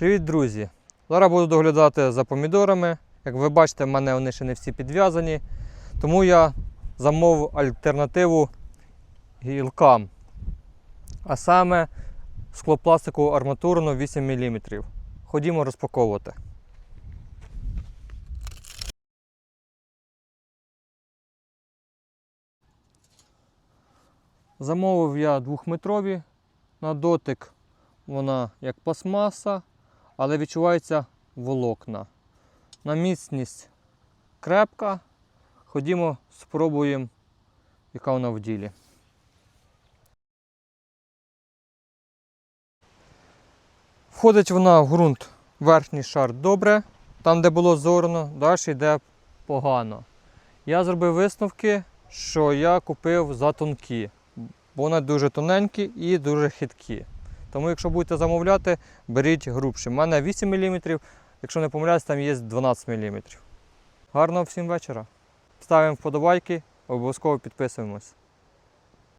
Привіт, друзі! Зараз буду доглядати за помідорами. Як ви бачите, в мене вони ще не всі підв'язані. Тому я замовив альтернативу гілкам. А саме склопластикову арматурну 8 мм. Ходімо розпаковувати. Замовив я двохметрові на дотик. Вона як пластмаса, але відчувається волокна. На міцність крепка. Ходімо, спробуємо, яка вона в ділі. Входить вона в ґрунт верхній шар добре, там, де було зорно, далі йде погано. Я зробив висновки, що я купив за тонкі, бо вони дуже тоненькі і дуже хиткі. Тому, якщо будете замовляти, беріть грубші. У мене 8 мм, якщо не помиляюсь, там є 12 мм. Гарного всім вечора. Ставимо вподобайки, обов'язково підписуємось.